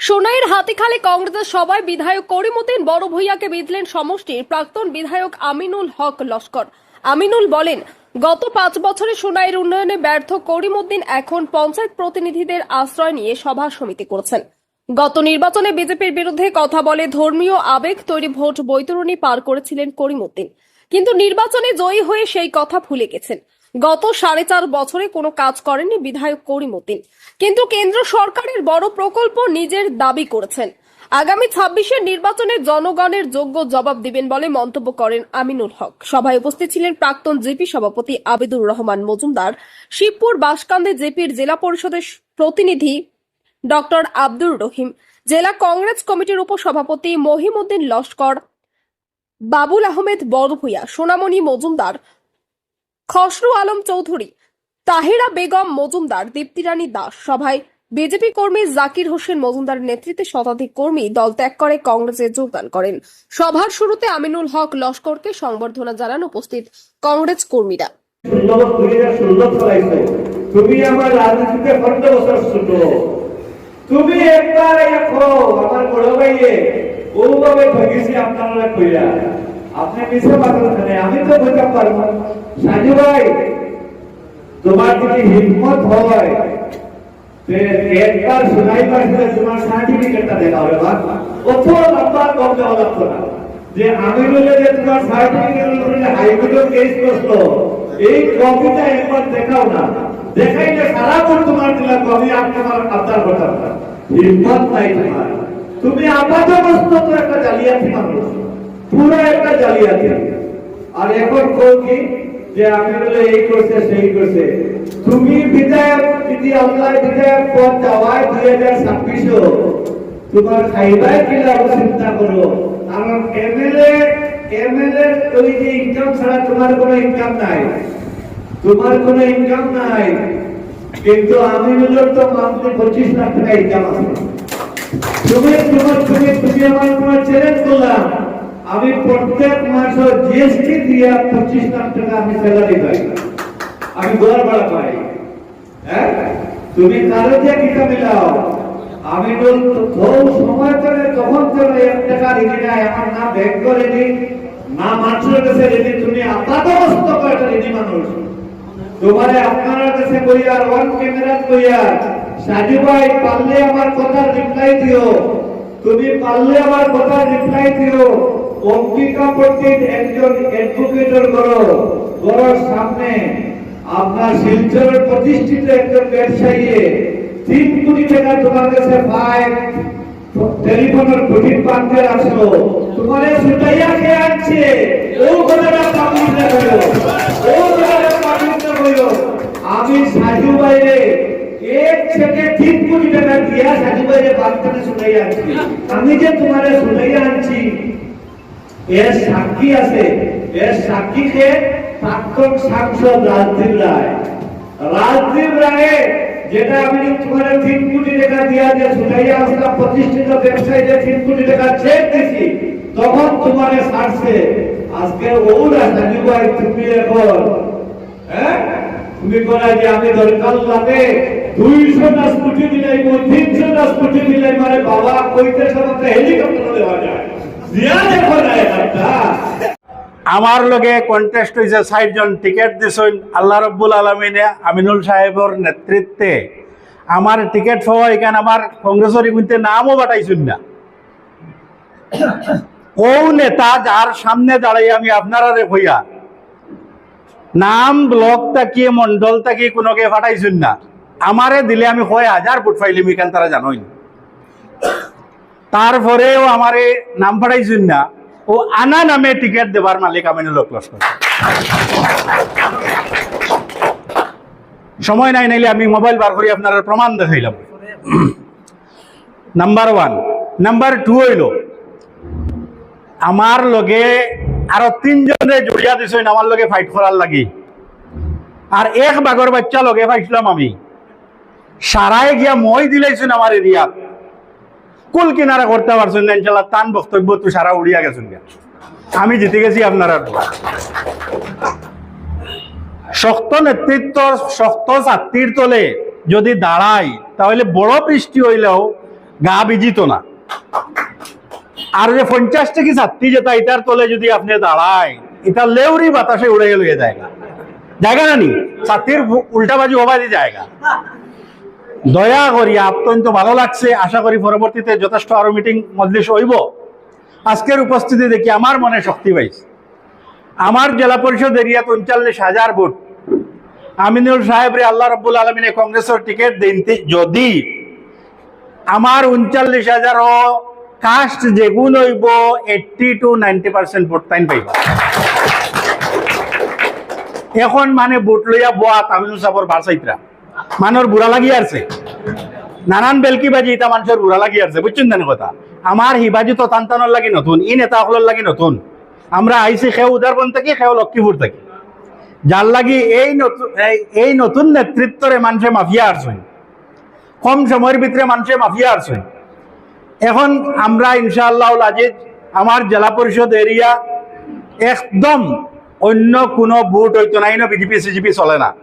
সোনাইয়ের হাতিখালে কংগ্রেসের সভায় বিধায়ক করিমুদ্দিন, বড় ভূঁইয়াকে বিধলেন সমষ্টির প্রাক্তন বিধায়ক আমিনুল হক লস্কর। আমিনুল বলেন, গত পাঁচ বছরে সোনাইয়ের উন্নয়নে ব্যর্থ করিমুদ্দিন এখন পঞ্চায়েত প্রতিনিধিদের আশ্রয় নিয়ে সভা সমিতি করছেন। গত নির্বাচনে বিজেপির বিরুদ্ধে কথা বলে ধর্মীয় আবেগ তৈরি ভোট বৈতরণী পার করেছিলেন করিমুদ্দিন। কিন্তু নির্বাচনে জয়ী হয়ে সেই কথা ভুলে গেছেন। গত সাড়ে চার বছরে কোনো কাজ করেননি বিধায়ক করিমুদ্দিন কিন্তু কেন্দ্র সরকারের বড় প্রকল্প নিজের দাবি করেছেন। আগামী ছাব্বিশের নির্বাচনে জনগণের যোগ্য জবাব দিবেন বলে মন্তব্য করেন আমিনুল হক। সভায় উপস্থিত ছিলেন প্রাক্তন জেপি সভাপতি আবিদুর রহমান মজুমদার, শিবপুর বাসকান্দে জেপির জেলা পরিষদের প্রতিনিধি ডক্টর আব্দুর রহিম, জেলা কংগ্রেস কমিটির উপসভাপতি মহিমউদ্দিন লস্কর, বাবুল আহমেদ বড়ভূয়া সোনামণি মজুমদার খসরু আলম চৌধুরী, তাহিরা বেগম মজুমদার দীপ্তিরানী দাস সভায় বিজেপি কর্মী জাকির হোসেন মজুমদারের নেতৃত্বে শতাধিক কর্মী দল ত্যাগ করে কংগ্রেসে যোগদান করেন। সভার শুরুতে আমিনুল হক লস্করকে সংবর্ধনা জানান উপস্থিত কংগ্রেস কর্মীরা। আপনারা আপনি মিশে পাঠান আমি তো বলতে পারব সাজু ভাই, তোমার যদি হিম্মত হয় একবার তোমার হবে লম্বা কম যে আমি বলে যে তোমার কেস এই কপিটা একবার দেখাও না। দেখাইলে সারাক্ষণ তোমার দিলা কবি আর তোমার আবদার হিম্মত নাই তোমার। তুমি আপাতমস্ত তো একটা জালিয়াতি মানুষ। পুরো একটা জালিয়াতি। আর এখন কো কি যে আমি বলে এই করছে, সেই করছে। তুমি বিধায়ক, যদি আল্লাহ বিধায়ক পদ দেওয়ায় দুই হাজার ছাব্বিশও, তোমার খাইবাই কিনা চিন্তা করো? কারণ এমএলএ এমএলএ ওই যে ইনকাম ছাড়া তোমার কোনো ইনকাম নাই। তোমার কোনো ইনকাম নাই। কিন্তু আমি বললাম, তো মান্থলি পঁচিশ লাখ টাকা ইনকাম আছে। তুমি তোমার, তুমি তুমি আমার তোমার চ্যালেঞ্জ করলাম আমি প্রত্যেক মাস জিএসটি দিয়ে পঁচিশ লাখ টাকা আমি স্যালারি পাই। আমি ঘর ভাড়া পাই। হ্যাঁ? তুমি কারও দিয়ে কিটা মিলাও, আমি বহু সময় ধরে তখন ধরে এক টাকা রেডি নাই আমার না ব্যাংক রেডি না মানুষের কাছে রেডি তুমি আপাতমস্ত কয়টা রেডি মানুষ? তোমারে আপনার কাছে কইয়ার ওয়ান ক্যামেরা কইয়ার সাজু ভাই, পারলে আমার কথা রিপ্লাই দিও। তুমি পারলে আমার কথা রিপ্লাই দিও। পণ্ডিত একজন অ্যাডভোকেটর করো ঘরের সামনে আপনার শিলচরের প্রতিষ্ঠিত একজন ব্যবসায়ী, তিন কোটি টাকা তোমার কাছে পায় টেলিফোনের কোটির পান্তে আসলো। তোমারে ছুটাইয়া খেয়ে আনছে। ও কথাটা পাবলিক হইল ও কথাটা পাবলিক হইল আমি সাজু বাইরে, এক থেকে তিন কোটি টাকা দিয়া সাজু বাইরে বাচ্চাটা ছুটাইয়া আনছি। আমি যে তোমারে ছুটাইয়া আনছি এর সাক্ষী আছে, এর সাক্ষীকে প্রাক্তন সাংসদ রাজদীপ রায় রাজদীপ রায় যেটা আমি তোমার তিন কোটি টাকা দিয়া দিয়ে ছুটাইয়া আসলাম, প্রতিষ্ঠিত ব্যবসায়ীদের তিন কোটি টাকা চেক দিছি, তখন তোমারে ছাড়ছে আজকে ওরা সাজু ভাই, তুমি এখন হ্যাঁ? তুমি বলা যে আমি দরকার লাগে, দুইশো দশ কোটি মিলাইব তিনশো দশ কোটি মিলাইব মানে বাবা কইতে সমস্ত হেলিকপ্টার দেওয়া যায়। আমার লগে কন্টেস্ট হয়েছে ষাট জন টিকেট দিছেন। আল্লাহ রব্বুল আলমিনে আমিনুল সাহেবর নেতৃত্বে আমার টিকেট পাওয়া এখানে আমার কংগ্রেসের কিন্তু নামও বাটাইছেন না। ও নেতা যার সামনে দাঁড়াই আমি আপনারা হইয়া নাম, ব্লক তাকিয়ে মন্ডল তাকিয়ে কোনোকে ফাটাইছেন না। আমারে দিলে আমি কয় হাজার ফুট ফাইলিম এখান তারা জানোই তারপরেও আমারে নাম ফাটাইছেন না ও আনা নামে টিকিট দেবার মালিক আমিনুল লস্কর। সময় নাই নাইলে আমি মোবাইল বার করি, আপনার প্রমাণ দেখাইলাম। নাম্বার ওয়ান নাম্বার টু হইল, আমার লগে আরও তিনজনে জড়িয়া দিছেন আমার লগে ফাইট করার লাগি। আর এক বাগর বাচ্চা লগে পাইছিলাম আমি। সারাই গিয়া মই দিলাইছেন আমার এরিয়াত কুল কিনারা করতে পারছেন না, ইনশাল্লাহ তান বক্তব্য তো সারা উড়িয়া গেছেন। আমি জিতে গেছি আপনারা। শক্ত নেতৃত্ব শক্ত ছাত্রীর তলে যদি দাঁড়াই তাহলে বড় বৃষ্টি হইলেও গা বিজিত না। আর যে পঞ্চাশটা কি ছাত্রী যেটা এটার তলে যদি আপনি দাঁড়ায়, এটা লেউরি বাতাসে উড়ে গেল জায়গা। জায়গা না নি? ছাত্রীর উল্টাবাজি হবাই জায়গা। দয়া করি, অত্যন্ত ভালো লাগছে। আশা করি পরবর্তীতে যথেষ্ট আরও মিটিং মজলিস হইব। আজকের উপস্থিতি দেখি আমার মনে শক্তি পাইছে। আমার জেলা পরিষদ এরিয়াত উনচল্লিশ হাজার ভোট। আমিনুল সাহেবরে আল্লাহ রব্বুল আলমিনে কংগ্রেসের টিকিট দিন যদি আমার উনচল্লিশ হাজার কাস্ট যেগুন হইব eighty two ninety percent vote time পাইব। এখন মানে ভোট লইয়া বোয়া তামিনুল সাহর বারসাইতরা মানর বুড়া লাগি আছে নানান বেলকি বাজি ইটা মানুষের বুড়া লাগি আছে বুঝছেন না কথা? আমার হিবাজি তো তান্তানোর লাগি নতুন, ই নেতা সকলের লাগি নতুন। আমরা আইসি খেও উদারবন থাকি খেও লক্ষ্মীপুর থাকি। যার লাগি এই নতুন এই- নতুন নেতৃত্বরে মানুষে মাফিয়া আসছেন কম সময়ের ভিতরে মানুষে মাফিয়া আসছেন এখন আমরা ইনশাআল্লাহ আজিজ আমার জেলা পরিষদ এরিয়া একদম অন্য কোনো বুট হইতো না, বিজেপি সিজিপি চলে না।